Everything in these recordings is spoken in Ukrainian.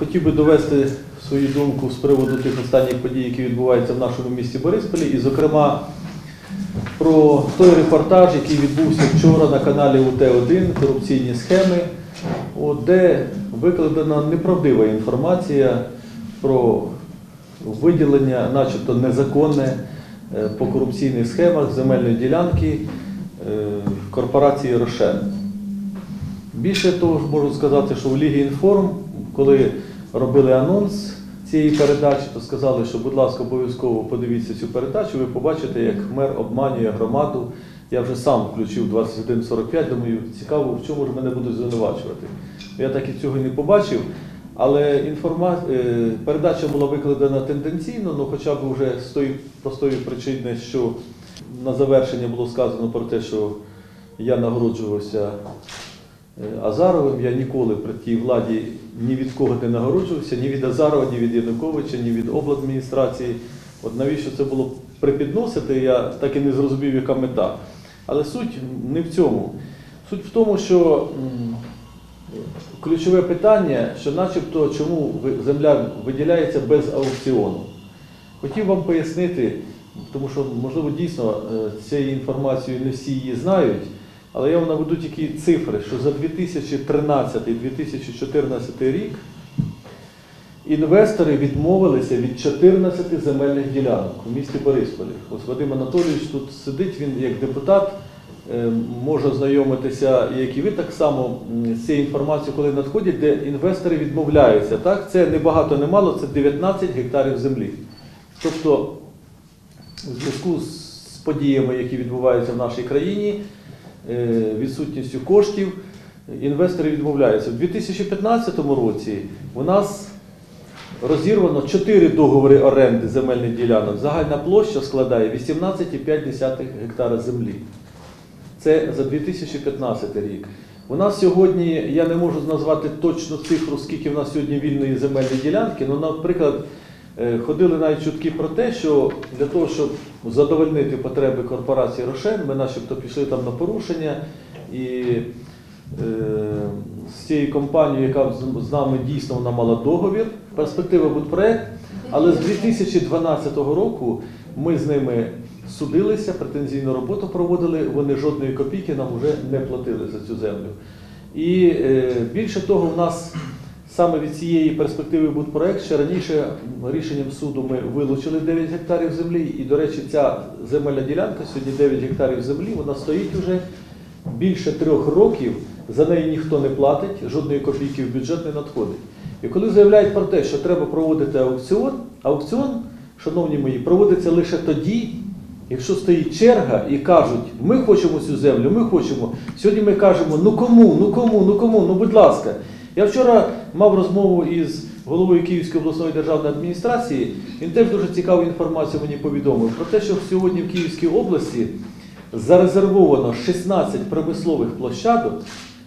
Хотів би довести свою думку з приводу тих останніх подій, які відбуваються в нашому місті Борисполі, і, зокрема, про той репортаж, який відбувся вчора на каналі УТ1 корупційні схеми, де викладена неправдива інформація про виділення, начебто незаконне е, по корупційних схемах земельної ділянки е, корпорації Рошен. Більше того, можу сказати, що в Лігі Інформ, коли робили анонс цієї передачі, то сказали, що, будь ласка, обов'язково подивіться цю передачу, ви побачите, як мер обманює громаду. Я вже сам включив 21.45, думаю, цікаво, в чому ж мене будуть звинувачувати. Я так і цього не побачив. Але інформа... е, передача була викладена тенденційно, ну хоча б вже з тої простої причини, що на завершення було сказано про те, що я нагороджувався Е, Азаровим. Я ніколи при тій владі ні від кого не нагороджувався, ні від Азарова, ні від Януковича, ні від обладміністрації. От навіщо це було припідносити, я так і не зрозумів, яка мета. Але суть не в цьому. Суть в тому, що ключове питання, що начебто чому земля виділяється без аукціону. Хотів вам пояснити, тому що, можливо, дійсно е, цією інформацією не всі її знають, але я вам наведу тільки цифри, що за 2013-2014 рік інвестори відмовилися від 14 земельних ділянок у місті Борисполі. Ось Вадим Анатолійович тут сидить, він як депутат е, може ознайомитися, як і ви так само з цією інформацією, коли надходять, де інвестори відмовляються. Так? Це не багато, не мало, це 19 гектарів землі. Тобто, у зв'язку з подіями, які відбуваються в нашій країні, відсутністю коштів, інвестори відмовляються. У 2015 році у нас розірвано 4 договори оренди земельних ділянок. Загальна площа складає 18,5 гектара землі. Це за 2015 рік. У нас сьогодні, я не можу назвати точну цифру, скільки в нас сьогодні вільної земельної ділянки, але, наприклад, е, ходили навіть чутки про те, що для того, щоб задовольнити потреби корпорації Рошен, ми начебто пішли там на порушення і е, з цією компанією, яка з- з нами дійсно вона мала договір, перспектива будпроект, але з 2012 року ми з ними судилися, претензійну роботу проводили, вони жодної копійки нам вже не платили за цю землю. І е, більше того, в нас саме від цієї перспективи будпроект ще раніше рішенням суду ми вилучили 9 гектарів землі. І, до речі, ця земельна ділянка, сьогодні 9 гектарів землі, вона стоїть уже більше трьох років, за неї ніхто не платить, жодної копійки в бюджет не надходить. І коли заявляють про те, що треба проводити аукціон, аукціон, шановні мої, проводиться лише тоді, якщо стоїть черга і кажуть, ми хочемо цю землю, ми хочемо. Сьогодні ми кажемо, ну кому, ну кому, ну кому, ну будь ласка. Я вчора мав розмову із головою Київської обласної державної адміністрації. Він теж дуже цікаву інформацію мені повідомив про те, що сьогодні в Київській області зарезервовано 16 промислових площадок,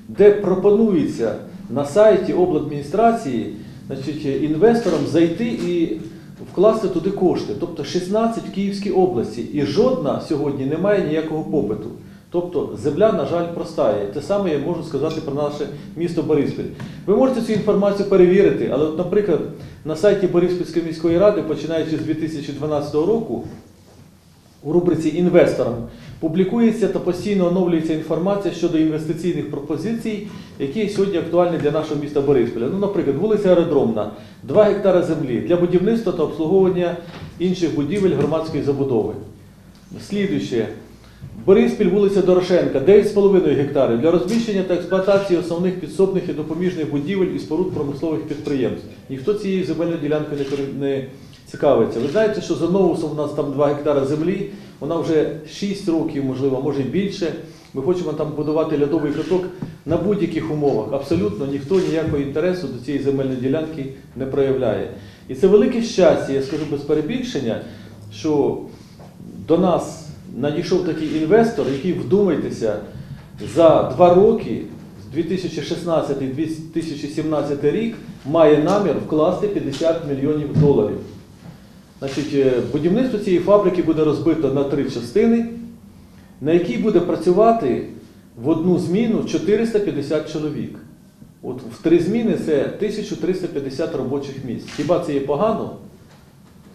де пропонується на сайті обладміністрації значить, інвесторам зайти і вкласти туди кошти. Тобто 16 в Київській області. І жодна сьогодні не має ніякого попиту. Тобто земля, на жаль, простає. Те саме я можу сказати про наше місто Бориспіль. Ви можете цю інформацію перевірити, але, от, наприклад, на сайті Бориспільської міської ради, починаючи з 2012 року, у рубриці інвесторам публікується та постійно оновлюється інформація щодо інвестиційних пропозицій, які сьогодні актуальні для нашого міста Борисполя. Ну, наприклад, вулиця Аеродромна, 2 гектари землі для будівництва та обслуговування інших будівель громадської забудови. Слідуюче. Бориспіль, вулиця Дорошенка, 9,5 гектарів для розміщення та експлуатації основних підсобних і допоміжних будівель і споруд промислових підприємств. Ніхто цією земельною ділянкою не, цікавиться. Ви знаєте, що за Новусом у нас там 2 гектари землі, вона вже 6 років, можливо, може більше. Ми хочемо там будувати льодовий каток на будь-яких умовах. Абсолютно ніхто ніякого інтересу до цієї земельної ділянки не проявляє. І це велике щастя, я скажу без перебільшення, що до нас надійшов такий інвестор, який, вдумайтеся, за два роки, з 2016-2017 рік, має намір вкласти 50 мільйонів доларів. Значить, е, будівництво цієї фабрики буде розбито на три частини, на якій буде працювати в одну зміну 450 чоловік. От в три зміни це 1350 робочих місць. Хіба це є погано?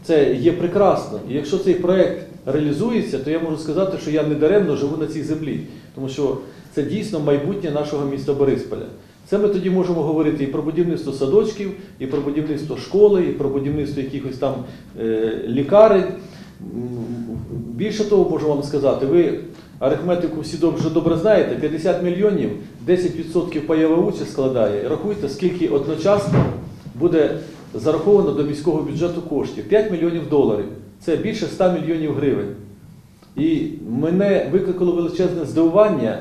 Це є прекрасно. І якщо цей проект реалізується, то я можу сказати, що я не даремно живу на цій землі, тому що це дійсно майбутнє нашого міста Борисполя. Це ми тоді можемо говорити і про будівництво садочків, і про будівництво школи, і про будівництво якихось там е, лікарень. Більше того, можу вам сказати, ви арифметику всі вже добре знаєте, 50 мільйонів, 10% пайова участь складає. Рахуйте, скільки одночасно буде зараховано до міського бюджету коштів. 5 мільйонів доларів. Це більше 100 мільйонів гривень. І мене викликало величезне здивування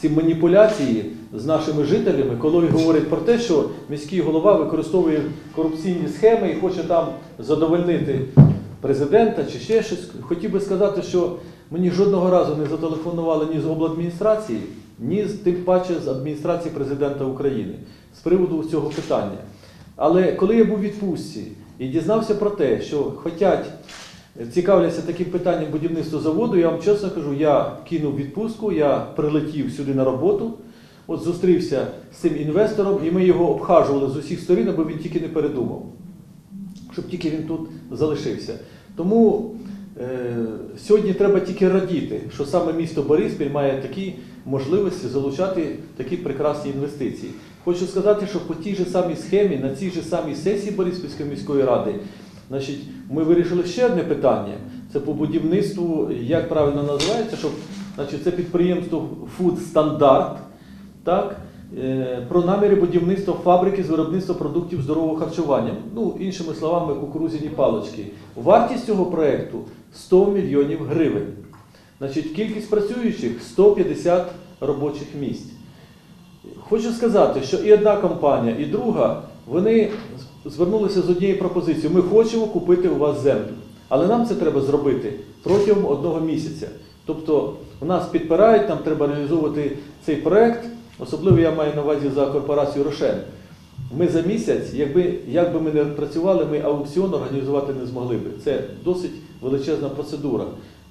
ці маніпуляції з нашими жителями, коли говорять про те, що міський голова використовує корупційні схеми і хоче там задовольнити президента чи ще щось. Хотів би сказати, що мені жодного разу не зателефонували ні з обладміністрації, ні з тим паче з адміністрації президента України з приводу цього питання. Але коли я був у відпустці і дізнався про те, що хотять цікавляться таким питанням будівництва заводу, я вам чесно кажу, я кинув відпустку, я прилетів сюди на роботу, от зустрівся з цим інвестором, і ми його обхажували з усіх сторін, аби він тільки не передумав, щоб тільки він тут залишився. Тому е, сьогодні треба тільки радіти, що саме місто Бориспіль має такі можливості залучати такі прекрасні інвестиції. Хочу сказати, що по тій же самій схемі, на цій же самій сесії Бориспільської міської ради, значить, ми вирішили ще одне питання. Це по будівництву, як правильно називається, щоб значить, це підприємство Food Standard, так, е, про наміри будівництва фабрики з виробництва продуктів здорового харчування. Ну, іншими словами, кукурузяні палочки. Вартість цього проєкту 100 мільйонів гривень. Значить, кількість працюючих 150 робочих місць. Хочу сказати, що і одна компанія, і друга, вони звернулися з однією пропозицією. Ми хочемо купити у вас землю. Але нам це треба зробити протягом одного місяця. Тобто у нас підпирають, нам треба реалізовувати цей проект, особливо я маю на увазі за корпорацію Рошен. Ми за місяць, якби, як би ми не працювали, ми аукціон організувати не змогли би. Це досить величезна процедура.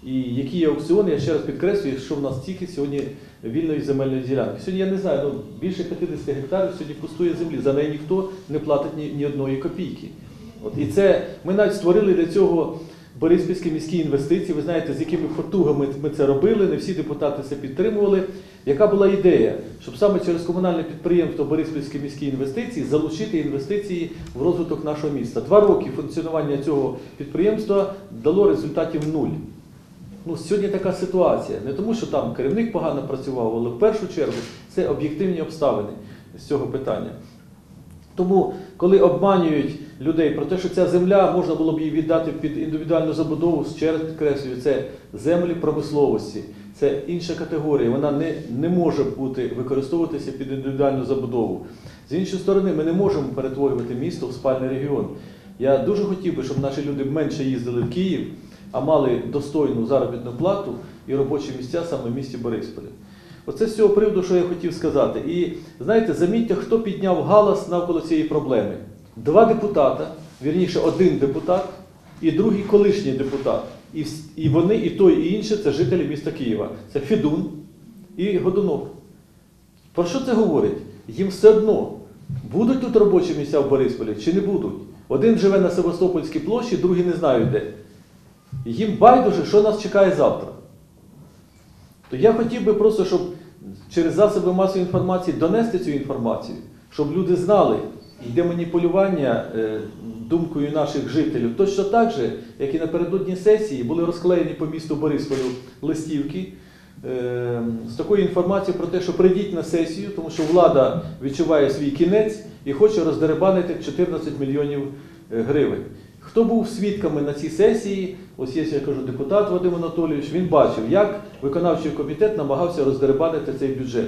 І які є аукціони, я ще раз підкреслюю, що в нас тільки сьогодні вільної земельної ділянки. Сьогодні я не знаю, ну більше 50 гектарів сьогодні пустує землі. За неї ніхто не платить ні, ні одної копійки. От і це ми навіть створили для цього Бориспільські міські інвестиції. Ви знаєте, з якими потугами ми це робили. Не всі депутати це підтримували. Яка була ідея, щоб саме через комунальне підприємство Бориспільські міські інвестиції залучити інвестиції в розвиток нашого міста? Два роки функціонування цього підприємства дало результатів нуль. Ну, сьогодні така ситуація. Не тому, що там керівник погано працював, але в першу чергу це об'єктивні обставини з цього питання. Тому, коли обманюють людей про те, що ця земля можна було б її віддати під індивідуальну забудову, ще раз підкреслюю, це землі промисловості, це інша категорія, вона не, не може бути використовуватися під індивідуальну забудову. З іншої сторони, ми не можемо перетворювати місто в спальний регіон. Я дуже хотів би, щоб наші люди менше їздили в Київ, а мали достойну заробітну плату і робочі місця саме в місті Борисполі. Оце з цього приводу, що я хотів сказати. І знаєте, замітьте, хто підняв галас навколо цієї проблеми. Два депутата, вірніше, один депутат і другий колишній депутат. І, і вони, і той, і інший це жителі міста Києва. Це Федун і Годунов. Про що це говорить? Їм все одно, будуть тут робочі місця в Борисполі чи не будуть. Один живе на Севастопольській площі, другий не знають де. Їм байдуже, що нас чекає завтра. То я хотів би просто, щоб через засоби масової інформації донести цю інформацію, щоб люди знали, йде маніпулювання е, думкою наших жителів. Точно так же, як і напередодні сесії, були розклеєні по місту Борисполю листівки е, з такою інформацією про те, що прийдіть на сесію, тому що влада відчуває свій кінець і хоче роздеребанити 14 мільйонів е, гривень. Хто був свідками на цій сесії, ось є, я кажу, депутат Вадим Анатолійович, він бачив, як виконавчий комітет намагався роздерибанити цей бюджет.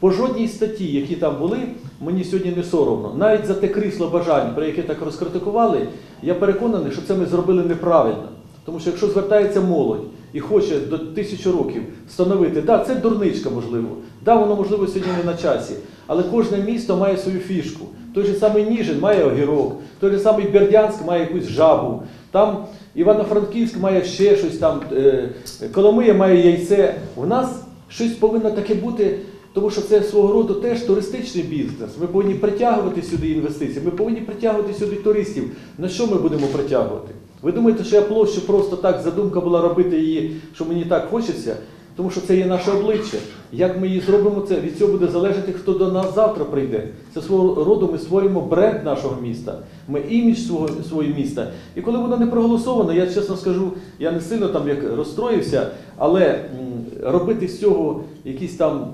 По жодній статті, які там були, мені сьогодні не соромно. Навіть за те крісло бажань, про яке так розкритикували, я переконаний, що це ми зробили неправильно. Тому що якщо звертається молодь і хоче до тисячі років встановити, да, це дурничка можливо, да, воно можливо сьогодні не на часі, але кожне місто має свою фішку. Той же самий Ніжин має огірок, той же самий Бердянськ має якусь жабу, там Івано-Франківськ має ще щось там, е, Коломия має яйце. У нас щось повинно таке бути Тому що це свого роду теж туристичний бізнес. Ми повинні притягувати сюди інвестиції, ми повинні притягувати сюди туристів. На що ми будемо притягувати? Ви думаєте, що я площу просто так задумка була робити її, що мені так хочеться? Тому що це є наше обличчя. Як ми її зробимо, це від цього буде залежати, хто до нас завтра прийде. Це свого роду ми створюємо бренд нашого міста, ми імідж свого свого міста. І коли воно не проголосовано, я чесно скажу, я не сильно там як розстроївся, але м, робити з цього якийсь там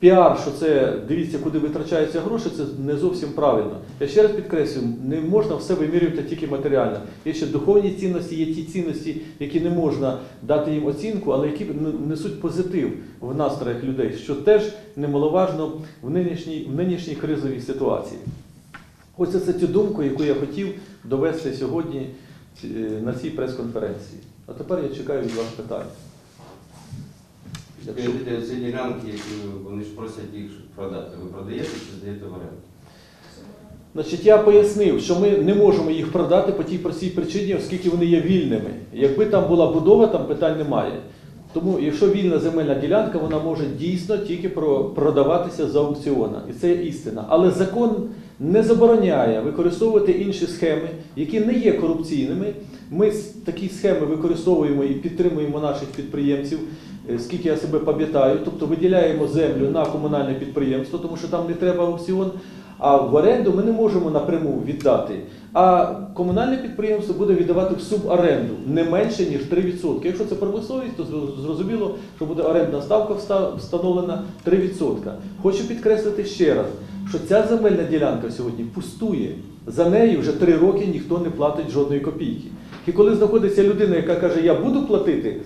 піар, що це дивіться, куди витрачаються гроші, це не зовсім правильно. Я ще раз підкреслюю, не можна все вимірювати тільки матеріально. Є ще духовні цінності, є ті цінності, які не можна дати їм оцінку, але які несуть позитив в настроях людей, що теж немаловажно в нинішній, в нинішній кризовій ситуації. Ось це цю думку, яку я хотів довести сьогодні е, на цій прес-конференції. А тепер я чекаю від вас питань. Скажіть, ці ділянки, які вони ж просять їх продати. Ви продаєте чи здаєте в оренду? Значить, я пояснив, що ми не можемо їх продати по тій простій причині, оскільки вони є вільними. Якби там була будова, там питань немає. Тому, якщо вільна земельна ділянка, вона може дійсно тільки продаватися за аукціона. І це істина. Але закон не забороняє використовувати інші схеми, які не є корупційними. Ми такі схеми використовуємо і підтримуємо наших підприємців, скільки я себе пам'ятаю. Тобто виділяємо землю на комунальне підприємство, тому що там не треба аукціон. А в оренду ми не можемо напряму віддати. А комунальне підприємство буде віддавати в суборенду не менше, ніж 3%. Якщо це промисловість, то зрозуміло, що буде орендна ставка встановлена 3%. Хочу підкреслити ще раз, що ця земельна ділянка сьогодні пустує. За неї вже три роки ніхто не платить жодної копійки. І коли знаходиться людина, яка каже, я буду платити,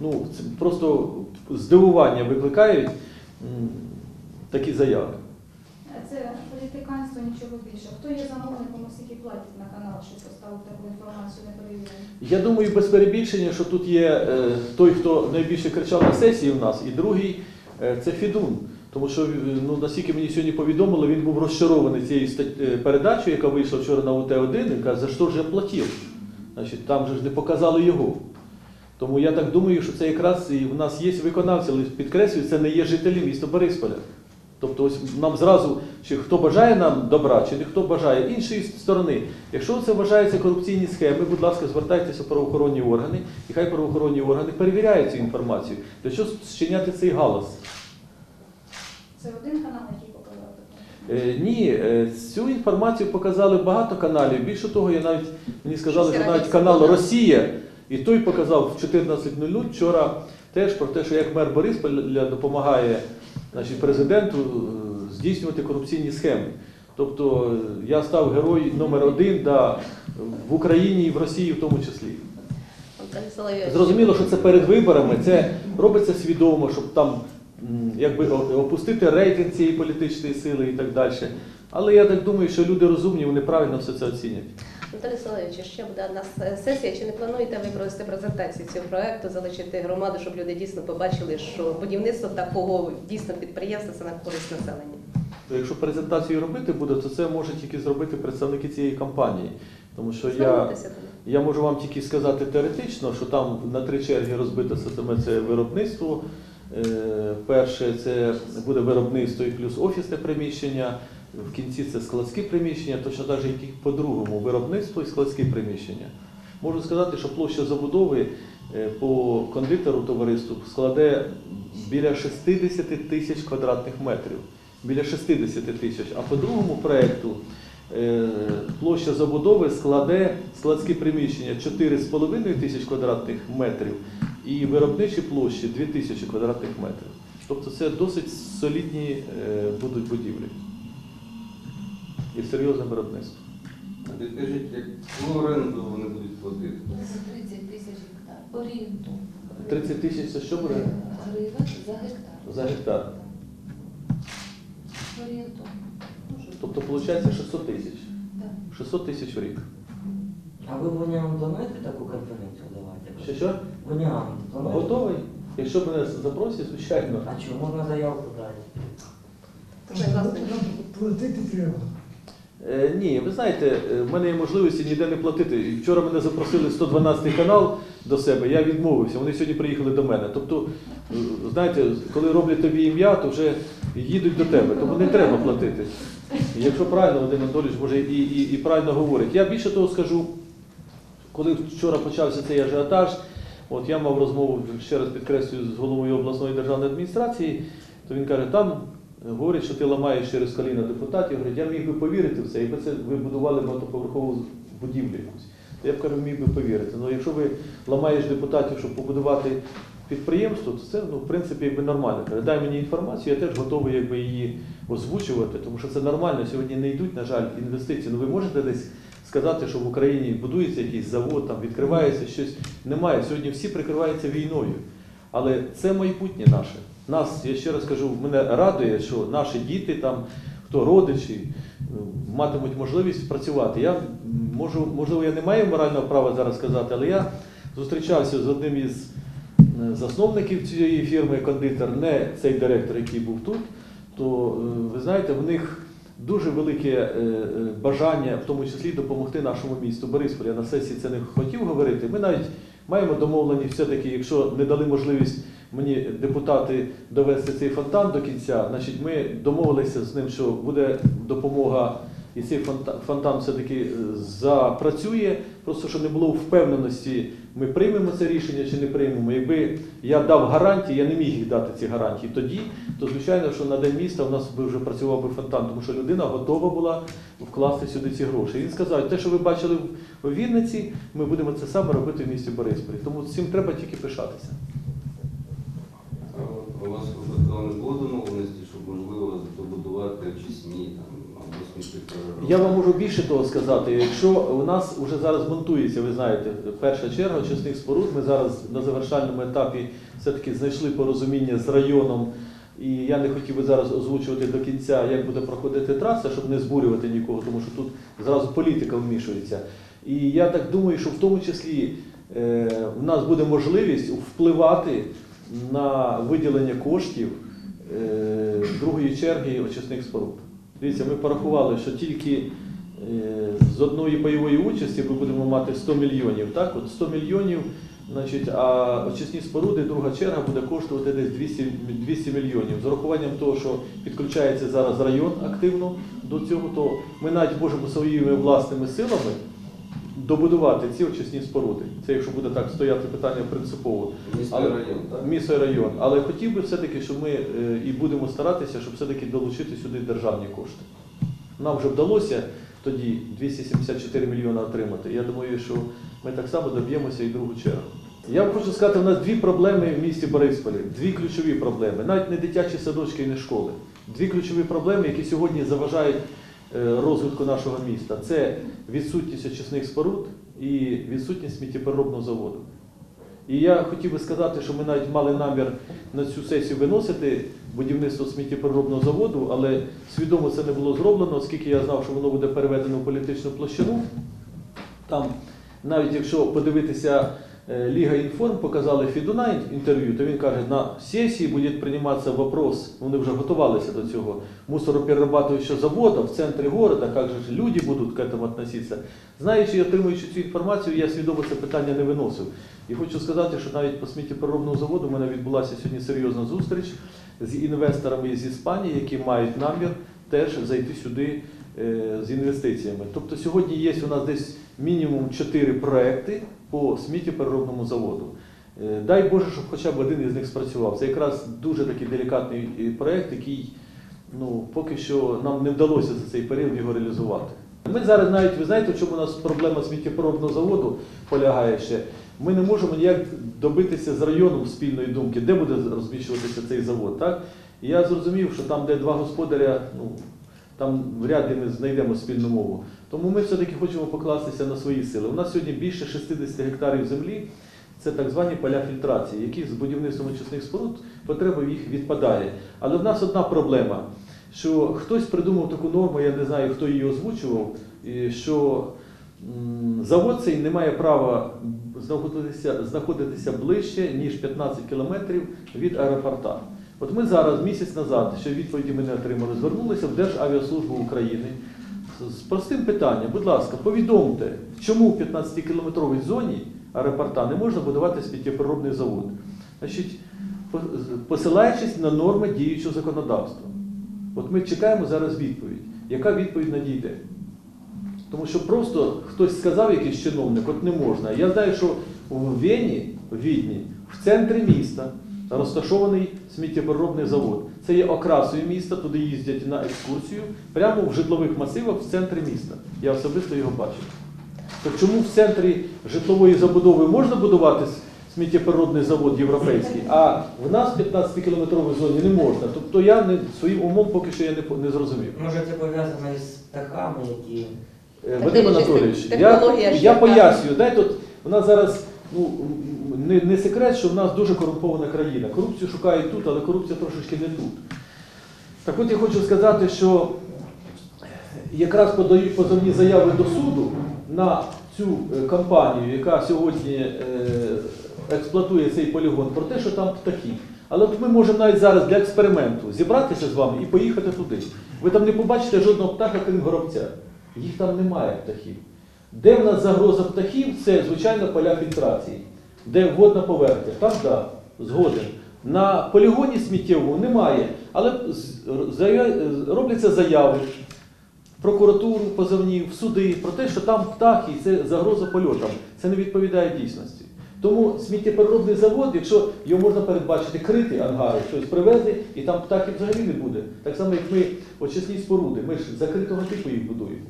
ну це просто здивування викликають м, такі заяви. Це політиканство, нічого більше. Хто є замовником, скільки платять на канал, щоб поставив таку інформацію неперевірену? Я думаю, без перебільшення, що тут є е, той, хто найбільше кричав на сесії в нас, і другий е, це Фідун. Тому що, е, ну, наскільки мені сьогодні повідомили, він був розчарований цією стать- е, передачею, яка вийшла вчора на УТ-1, і каже, за що ж я платив? Значить, там же ж не показали його. Тому я так думаю, що це якраз і в нас є виконавці, але підкреслюю, це не є жителі міста Борисполя. Тобто ось нам зразу, чи хто бажає нам добра, чи не хто бажає іншої сторони. Якщо це вважається корупційні схеми, будь ласка, звертайтеся в правоохоронні органи, і хай правоохоронні органи перевіряють цю інформацію. Для чого зчиняти цей галас? Це один канал, який показав. Е, ні, е, цю інформацію показали багато каналів. Більше того, я навіть мені сказали, що навіть канал Росія, і той показав в 14.00 вчора теж про те, що як мер Борисполя допомагає значить, президенту е, здійснювати корупційні схеми. Тобто е, я став герой номер один да, в Україні і в Росії в тому числі. Зрозуміло, що це перед виборами, це робиться свідомо, щоб там якби опустити рейтинг цієї політичної сили і так далі. Але я так думаю, що люди розумні, вони правильно все це оцінять. Анатолій Соловійович, ще буде одна сесія. Чи не плануєте ви провести презентацію цього проекту, залучити громаду, щоб люди дійсно побачили, що будівництво такого дійсно підприємства це на користь населення? Якщо презентацію робити буде, то це можуть тільки зробити представники цієї компанії. Тому що я, я можу вам тільки сказати теоретично, що там на три черги розбите саме це виробництво. Е, Перше це буде виробництво і плюс офісне приміщення. В кінці це складські приміщення, точно так же, і по-другому, виробництво і складські приміщення. Можу сказати, що площа забудови е, по кондитеру товариству складе біля 60 тисяч квадратних метрів. Біля 60 тисяч. А по другому проєкту е, площа забудови складе складські приміщення 4,5 тисяч квадратних метрів і виробничі площі 2 тисячі квадратних метрів. Тобто це досить солідні е, будуть будівлі і серйозне виробництво. А підкажіть, яку оренду вони будуть платити? За 30 тисяч гектар. Орієнту. 30 тисяч це що буде? Гривень за гектар. За гектар. Орієнту. Тобто виходить 600 тисяч. Так. 600 тисяч в рік. А ви Воняам плануєте таку конференцію давати? Що що? Плануєте? Готовий? Якщо мене запросять, звичайно. А чого можна заявку дати? Класно. Платити треба. Е, ні, ви знаєте, е, в мене є можливості ніде не платити. Вчора мене запросили 112 канал до себе, я відмовився. Вони сьогодні приїхали до мене. Тобто, е, знаєте, коли роблять тобі ім'я, то вже їдуть до тебе, тому не треба платити. Якщо правильно Вадим Анатолійович може і, і, і правильно говорить. Я більше того скажу, коли вчора почався цей ажіотаж, от я мав розмову, ще раз підкреслюю, з головою обласної державної адміністрації, то він каже, там говорять, що ти ламаєш через коліна депутатів. Говорить, я міг би повірити в це, якби це ви будували багатоповерхову будівлю якусь. То я б кажу, міг би повірити. Ну якщо ви ламаєш депутатів, щоб побудувати підприємство, то це ну, в принципі якби нормально. Дай мені інформацію, я теж готовий якби, її озвучувати, тому що це нормально. Сьогодні не йдуть, на жаль, інвестиції. Ну ви можете десь сказати, що в Україні будується якийсь завод, там відкривається щось. Немає. Сьогодні всі прикриваються війною. Але це майбутнє наше. Нас, я ще раз кажу, мене радує, що наші діти, там, хто родичі, ну, матимуть можливість працювати. Я можу, можливо, я не маю морального права зараз сказати, але я зустрічався з одним із е, засновників цієї фірми кондитер, не цей директор, який був тут, то е, ви знаєте, в них дуже велике е, бажання, в тому числі допомогти нашому місту Борисполі. Я на сесії це не хотів говорити. Ми навіть маємо домовлені все-таки, якщо не дали можливість мені депутати довести цей фонтан до кінця, значить ми домовилися з ним, що буде допомога. І цей фонтан, все-таки е, запрацює, просто щоб не було впевненості, ми приймемо це рішення чи не приймемо. Якби я дав гарантії, я не міг їх дати ці гарантії тоді, то звичайно, що на день міста у нас би вже працював би фонтан, тому що людина готова була вкласти сюди ці гроші. І він сказав, те, що ви бачили в Вінниці, ми будемо це саме робити в місті Борисполі. Тому цим треба тільки пишатися. Не було домовленості, щоб можливо добудувати очисні там або сміттєпереробні? Я вам можу більше того сказати. Якщо у нас вже зараз монтується, ви знаєте, перша черга очисних споруд, ми зараз на завершальному етапі все-таки знайшли порозуміння з районом. І я не хотів би зараз озвучувати до кінця, як буде проходити траса, щоб не збурювати нікого, тому що тут зразу політика вмішується. І я так думаю, що в тому числі е, в нас буде можливість впливати на виділення коштів е, другої черги очисних споруд. Дивіться, ми порахували, що тільки е, з одної пайової участі ми будемо мати 100 мільйонів. Так, от 100 мільйонів, значить, а очисні споруди, друга черга буде коштувати десь 200, 200 мільйонів. З урахуванням того, що підключається зараз район активно до цього, то ми навіть можемо своїми власними силами добудувати ці очисні споруди. Це якщо буде так стояти питання принципово. Місто Але- район, так? Місто і район. Але хотів би все-таки, щоб ми е, і будемо старатися, щоб все-таки долучити сюди державні кошти. Нам вже вдалося тоді 274 мільйони отримати. Я думаю, що ми так само доб'ємося і другу чергу. Я вам хочу сказати, у нас дві проблеми в місті Борисполі, дві ключові проблеми, навіть не дитячі садочки і не школи. Дві ключові проблеми, які сьогодні заважають розвитку нашого міста. Це відсутність очисних споруд і відсутність сміттєпереробного заводу. І я хотів би сказати, що ми навіть мали намір на цю сесію виносити будівництво сміттєпереробного заводу, але свідомо це не було зроблено, оскільки я знав, що воно буде переведено в політичну площину. Там, навіть якщо подивитися, е, Ліга Інформ показали Фідуна інтерв'ю, то він каже, на сесії буде прийматися вопрос, вони вже готувалися до цього, мусороперерабатуючого заводу в центрі города, як же люди будуть к этому относиться. Знаючи і отримуючи цю інформацію, я свідомо це питання не виносив. І хочу сказати, що навіть по сміттєпереробному заводу в мене відбулася сьогодні серйозна зустріч з інвесторами з Іспанії, які мають намір теж зайти сюди е, з інвестиціями. Тобто сьогодні є у нас десь мінімум 4 проекти по сміттєпереробному заводу. Е, Дай Боже, щоб хоча б один із них спрацював. Це якраз дуже такий делікатний е, проект, який ну, поки що нам не вдалося за цей період його реалізувати. Ми зараз навіть, ви знаєте, в чому у нас проблема сміттєпереробного заводу полягає ще. Ми не можемо ніяк добитися з районом спільної думки, де буде розміщуватися цей завод. Так? Я зрозумів, що там, де два господаря, ну, там вряд ли ми знайдемо спільну мову. Тому ми все-таки хочемо покластися на свої сили. У нас сьогодні більше 60 гектарів землі. Це так звані поля фільтрації, які з будівництвом очисних споруд потреба їх відпадає. Але в нас одна проблема, що хтось придумав таку норму, я не знаю, хто її озвучував, що завод цей не має права знаходитися, знаходитися ближче, ніж 15 кілометрів від аеропорта. От ми зараз, місяць назад, ще відповіді ми не отримали, звернулися в Державіаслужбу України з- простим питанням. Будь ласка, повідомте, чому в 15-кілометровій зоні аеропорта не можна будувати сміттєпереробний завод. Значить, посилаючись на норми діючого законодавства. От ми чекаємо зараз відповідь. Яка відповідь надійде? Тому що просто хтось сказав, якийсь чиновник, от не можна. Я знаю, що в Вені, в Відні, в центрі міста розташований сміттєпереробний завод. Це є окрасою міста, туди їздять на екскурсію, прямо в житлових масивах в центрі міста. Я особисто його бачив. То чому в центрі житлової забудови можна будувати с- сміттєпереробний завод європейський, а в нас в 15-кілометровій зоні не можна? Тобто я не своїм умом поки що я не, по- не зрозумів. Може це пов'язано із птахами, які Е, Вадим Анатолійович, я, я пояснюю. Дайте от, у нас зараз ну, не, не секрет, що в нас дуже корумпована країна. Корупцію шукають тут, але корупція трошечки не тут. Так от я хочу сказати, що якраз подають позовні заяви до суду на цю е, компанію, яка сьогодні е, експлуатує цей полігон, про те, що там птахи. Але от ми можемо навіть зараз для експерименту зібратися з вами і поїхати туди. Ви там не побачите жодного птаха, крім горобця. Їх там немає птахів. Де в нас загроза птахів, це звичайно поля фільтрації, де водна поверхня. Там так, згоден. На полігоні сміттєвому немає, але робляться заяви в прокуратуру, позовні, в суди про те, що там птахи і це загроза польотам. Це не відповідає дійсності. Тому сміттєпереробний завод, якщо його можна передбачити крити ангари, щось привезли, і там птахів взагалі не буде. Так само, як ми очисні споруди, ми ж закритого типу їх будуємо.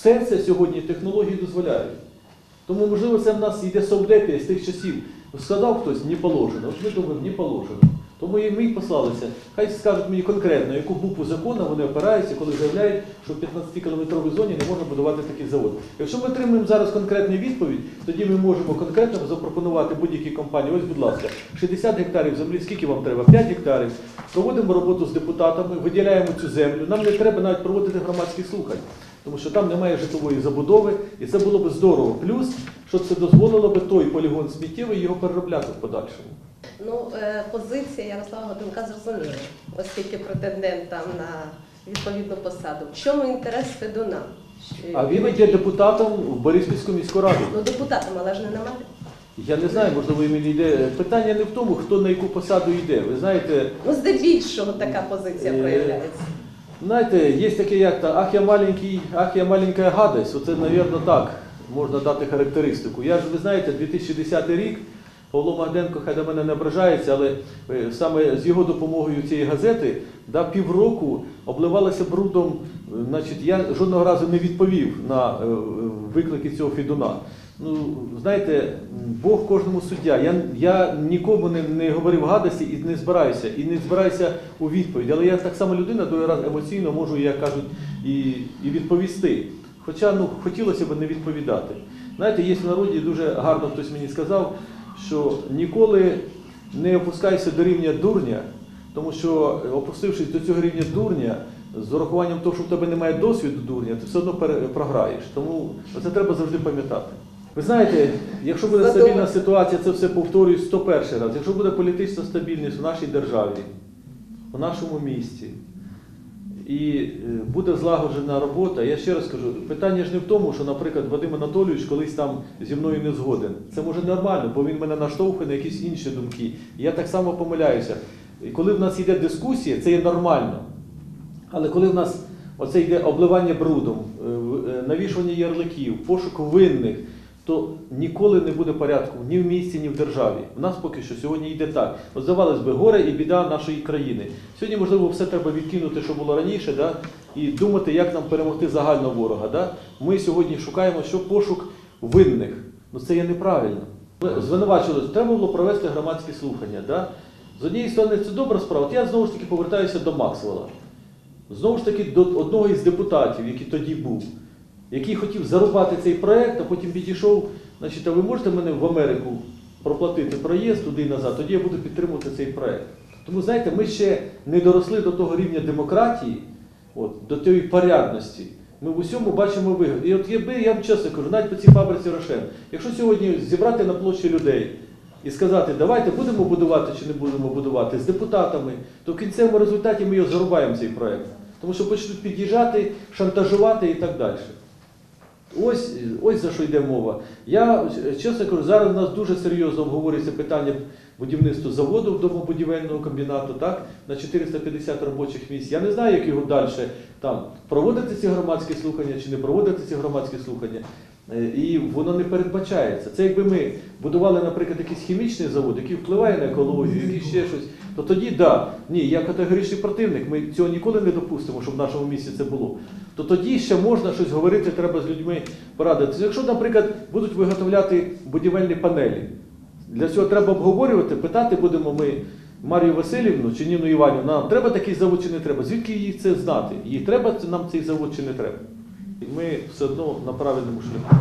Все це сьогодні технології дозволяють. Тому, можливо, це в нас йде совдепія з тих часів. Сказав хтось, не положено. От ми думаємо, не положено. Тому і ми й послалися. Хай скажуть мені конкретно, яку букву закону вони опираються, коли заявляють, що в 15-кілометровій зоні не можна будувати такий завод. Якщо ми отримаємо зараз конкретну відповідь, тоді ми можемо конкретно запропонувати будь-якій компанії. Ось, будь ласка, 60 гектарів землі, скільки вам треба? 5 гектарів. Проводимо роботу з депутатами, виділяємо цю землю. Нам не треба навіть проводити громадські слухання тому що там немає житлової забудови, і це було б здорово. Плюс, що це дозволило би той полігон сміттєвий його переробляти в подальшому. Ну, е, позиція Ярослава Годунка зрозуміла, оскільки претендент там на відповідну посаду. В чому інтерес Федуна? А він є депутатом в Бориспільську міську раду. Ну, депутатом, але ж не на мати. Я не знаю, можливо, він йде. Питання не в тому, хто на яку посаду йде. Ви знаєте, Ну, здебільшого така позиція Е, проявляється. Знаєте, є таке як то ах я маленький, ах я маленька гадость. Оце, мабуть, так можна дати характеристику. Я ж ви знаєте, 2010 рік. Павло Магденко хай до мене не ображається, але е, саме з його допомогою цієї газети да, півроку обливалася брудом. Е, Значить, я жодного разу не відповів на е, виклики цього фідуна. Ну, знаєте, Бог кожному суддя. Я, я нікому не, не говорив гадості і не збираюся, і не збираюся у відповідь. Але я так само людина, до раз емоційно можу, як кажуть, і, і відповісти. Хоча ну, хотілося б не відповідати. Знаєте, є в народі дуже гарно хтось мені сказав, що ніколи не опускайся до рівня дурня, тому що опустившись до цього рівня дурня, з урахуванням того, що в тебе немає досвіду дурня, ти все одно програєш. Тому це треба завжди пам'ятати. Ви знаєте, якщо буде стабільна ситуація, це все повторюю 101 раз. Якщо буде політична стабільність у нашій державі, у нашому місті, і е, буде злагоджена робота, я ще раз кажу, питання ж не в тому, що, наприклад, Вадим Анатолійович колись там зі мною не згоден. Це може нормально, бо він мене наштовхує на якісь інші думки. І я так само помиляюся. І коли в нас йде дискусія, це є нормально. Але коли в нас оце йде обливання брудом, е, е, навішування ярликів, пошук винних, то ніколи не буде порядку ні в місті, ні в державі. У нас поки що сьогодні йде так. От здавалось би, горе і біда нашої країни. Сьогодні, можливо, все треба відкинути, що було раніше, да? і думати, як нам перемогти загального ворога. Да? Ми сьогодні шукаємо, що пошук винних. Ну це є неправильно. Звинувачили, треба було провести громадські слухання. Да? З однієї сторони, це добра справа. От я знову ж таки повертаюся до Максвелла. Знову ж таки, до одного із депутатів, який тоді був, який хотів зарубати цей проект, а потім підійшов, значить, а ви можете мене в Америку проплатити проїзд туди і назад, тоді я буду підтримувати цей проект. Тому, знаєте, ми ще не доросли до того рівня демократії, от, до тієї порядності. Ми в усьому бачимо вигоду. І от якби я вам чесно кажу, навіть по цій фабриці Рошен, якщо сьогодні зібрати на площі людей і сказати, давайте будемо будувати чи не будемо будувати з депутатами, то в кінцевому результаті ми його зарубаємо цей проект. Тому що почнуть під'їжджати, шантажувати і так далі. Ось, ось за що йде мова. Я чесно кажу, зараз у нас дуже серйозно обговорюється питання будівництва заводу домобудівельного комбінату, так, на 450 робочих місць. Я не знаю, як його далі там проводити ці громадські слухання чи не проводити ці громадські слухання. Е, І воно не передбачається. Це якби ми будували, наприклад, якийсь хімічний завод, який впливає на екологію, який ще щось, то тоді да, ні, я категоричний противник, ми цього ніколи не допустимо, щоб в нашому місті це було. То тоді ще можна щось говорити, треба з людьми порадитися. Якщо, наприклад, будуть виготовляти будівельні панелі, для цього треба обговорювати, питати будемо ми Марію Васильівну чи Ніну Іванівну, нам треба такий завод чи не треба. Звідки їй це знати? Їй треба нам цей завод чи не треба? Ми все одно на правильному шляху.